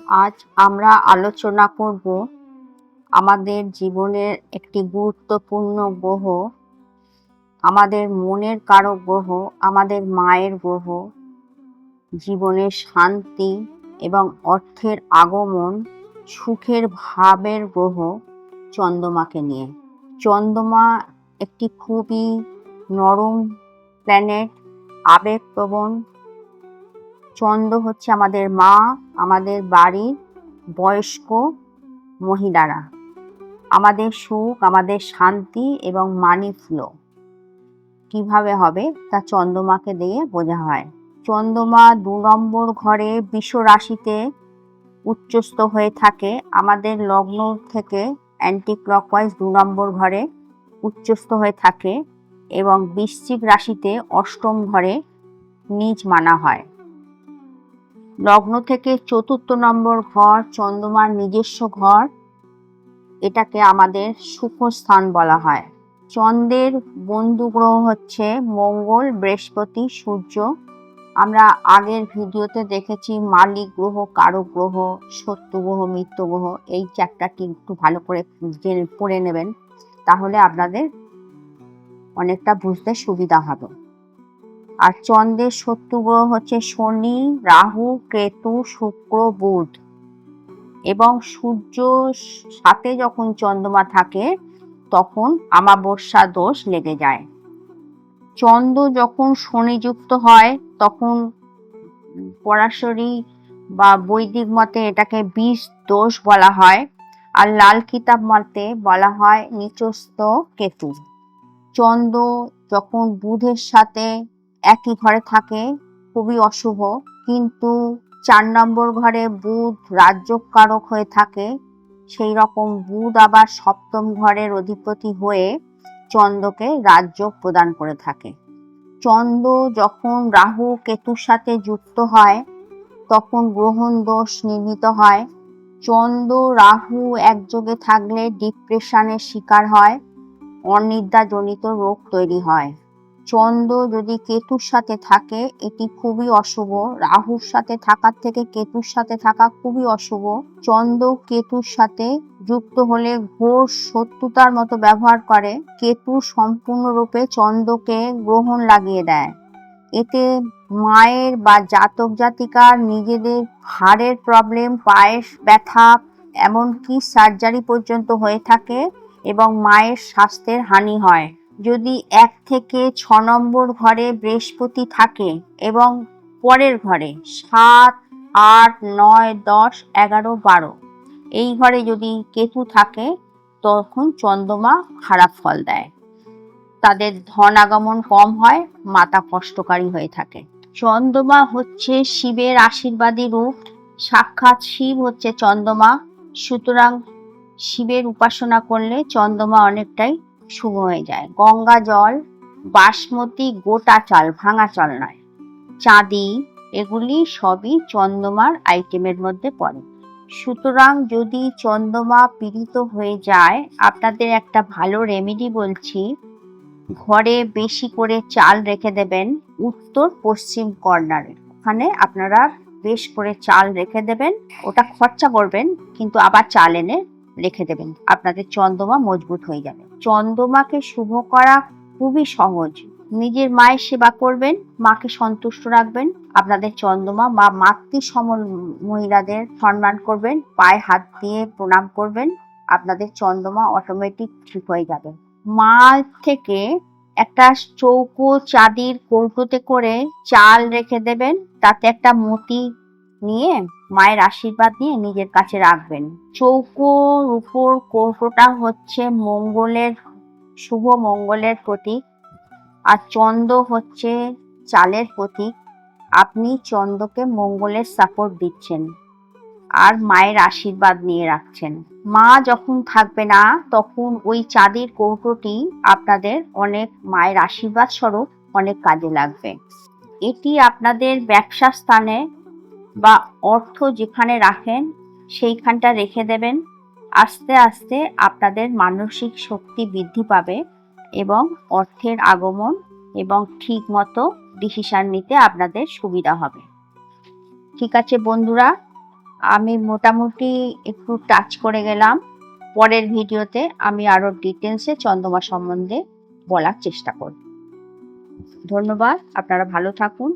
আজ আমরা আলোচনা করব আমাদের জীবনের একটি গুরুত্বপূর্ণ গ্রহ, আমাদের মনের কারক গ্রহ, আমাদের মায়ের গ্রহ, জীবনের শান্তি এবং অর্থের আগমন, সুখের ভাবের গ্রহ চন্দ্রমাকে নিয়ে। চন্দ্রমা একটি খুবই নরম প্ল্যানেট আবেগপ্রবণ। চন্দ্র হচ্ছে আমাদের মা আমাদের বাড়ির বয়স্ক মহিলারা। আমাদের সুখ, আমাদের শান্তি এবং মানি ফ্লো কীভাবে হবে তা চন্দ্রমাকে দিয়ে বোঝা হয়। চন্দ্রমা দু নম্বর ঘরে বিশ্ব রাশিতে উচ্চস্থ হয়ে থাকে। আমাদের লগ্ন থেকে অ্যান্টি ক্লকওয়াইজ দু নম্বর ঘরে উচ্চস্থ হয়ে থাকে এবং বৃশ্চিক রাশিতে অষ্টম ঘরে নিজ মানা হয়। লগ্ন থেকে চতুর্থ নম্বর ঘর, চন্দ্রমার নিজস্ব ঘর, এটাকে আমাদের সুখ স্থান বলা হয়। চন্দ্রের বন্ধু গ্রহ হচ্ছে মঙ্গল, বৃহস্পতি, সূর্য। আমরা আগের ভিডিওতে দেখেছি মালিক গ্রহ কারক গ্রহ, শত্রু গ্রহ, মিত্র গ্রহ, এই চ্যাপ্টারটি একটু ভালো করে পড়ে নেবেন। তাহলে আপনাদের অনেকটা বুঝতে সুবিধা হবে। আর চন্দ্রের শত্রু গ্রহ হচ্ছে শনি, রাহু, কেতু, শুক্র, বুধ। এবং সূর্য সাথে যখন চন্দ্রমা থাকে, তখন আমাবস্যা দোষ লেগে যায়। চন্দ্র যখন শনিযুক্ত হয়, তখন পরাশরি বা বৈদিক মতে এটাকে বিষ দোষ বলা হয়, আর লাল কিতাব মতে বলা হয় নিচস্থ কেতু। চন্দ্র যখন বুধের সাথে একই ঘরে থাকে, খুবই অশুভ। কিন্তু চার নম্বর ঘরে বুধ রাজ্যকারক হয়ে থাকে। সেই রকম বুধ আবার সপ্তম ঘরের অধিপতি হয়ে চন্দ্রকে রাজ্য প্রদান করে থাকে। চন্দ্র যখন রাহু কেতুর সাথে যুক্ত হয়, তখন গ্রহণ দোষ নির্মিত হয়। চন্দ্র রাহু একযোগে থাকলে ডিপ্রেশনের শিকার হয়, অনিদ্রাজনিত রোগ তৈরি হয়। চন্দ্র যদি কেতুর সাথে থাকে, এটি খুবই অশুভ। রাহুর সাথে থাকার থেকে কেতুর সাথে থাকা খুবই অশুভ। চন্দ্র কেতুর সাথে যুক্ত হলে ঘোর শত্রুতার মতো ব্যবহার করে। কেতু সম্পূর্ণরূপে চন্দ্রকে গ্রহণ লাগিয়ে দেয়। এতে মায়ের বা জাতক জাতিকার নিজেদের হাড়ের প্রবলেম পায়ের ব্যথা, এমনকি সার্জারি পর্যন্ত হয়ে থাকে এবং মায়ের স্বাস্থ্যের হানি হয়। যদি এক থেকে ছ নম্বর ঘরে বৃহস্পতি থাকে এবং পরের ঘরে সাত, আট, নয়, দশ, এগারো, বারো, এই ঘরে যদি কেতু থাকে, তখন চন্দ্রমা খারাপ ফল দেয়। তাদের ধন আগমন কম হয়, মাতা কষ্টকারী হয়ে থাকে। চন্দ্রমা হচ্ছে শিবের আশীর্বাদী রূপ। সাক্ষাৎ শিব হচ্ছে চন্দ্রমা। সুতরাং শিবের উপাসনা করলে চন্দ্রমা অনেকটাই শুভ হয়ে যায়। গঙ্গা জল, বাসমতি, গোটা চাল, ভাঙা চাল নয়। চাঁদি, এগুলি সবই চন্দ্রমার আইটেমের মধ্যে পড়ে। সুতরাং যদি চন্দ্রমা পীড়িত হয়ে যায়, আপনাদের একটা ভালো রেমেডি বলছি। ঘরে বেশি করে চাল রেখে দেবেন উত্তর পশ্চিম কর্নারে। ওখানে আপনারা বেশ করে চাল রেখে দেবেন, ওটা খরচা করবেন, কিন্তু আবার চাল এনে রেখে দেবেন। আপনাদের চন্দ্রমা মজবুত হয়ে যাবে। চন্দ্রমাকে শুভ করা খুবই সহজ। নিজের মায়ের সেবা করবেন, মাকে সন্তুষ্ট রাখবেন, আপনাদের চন্দ্রমা বা মাতৃ সম মহিলাদের সম্মান করবেন, পায়ে হাত দিয়ে প্রণাম করবেন, আপনাদের চন্দ্রমা অটোমেটিক ঠিক হয়ে যাবে। মা থেকে একটা চৌকো চাঁদির কৌটোতে করে চাল রেখে দেবেন, তাতে একটা মতি নিয়ে মায়ের আশীর্বাদ নিয়ে নিজের কাছে রাখবেন। চৌকোর উপর কৌটোটা হচ্ছে মঙ্গলের, শুভ মঙ্গলের প্রতীক আর চন্দ হচ্ছে চালের প্রতীক, আপনি চন্দ্রকে মঙ্গলের সাপোর্ট দিচ্ছেন আর মায়ের আশীর্বাদ নিয়ে রাখছেন। মা যখন থাকবে না, তখন ওই চাঁদের কৌটোটি আপনাদের অনেক মায়ের আশীর্বাদ স্বরূপ অনেক কাজে লাগবে। এটি আপনাদের ব্যবসা স্থানে বা অর্থ যেখানে রাখেন, সেইখানটা রেখে দেবেন। আস্তে আস্তে আপনাদের মানসিক শক্তি বৃদ্ধি পাবে এবং অর্থের আগমন এবং ঠিক মতো ডিসিশান নিতে আপনাদের সুবিধা হবে। ঠিক আছে বন্ধুরা, আমি মোটামুটি একটু টাচ করে গেলাম। পরের ভিডিওতে আমি আরও ডিটেলসে চন্দ্রমা সম্বন্ধে বলার চেষ্টা করব। ধন্যবাদ, আপনারা ভালো থাকুন।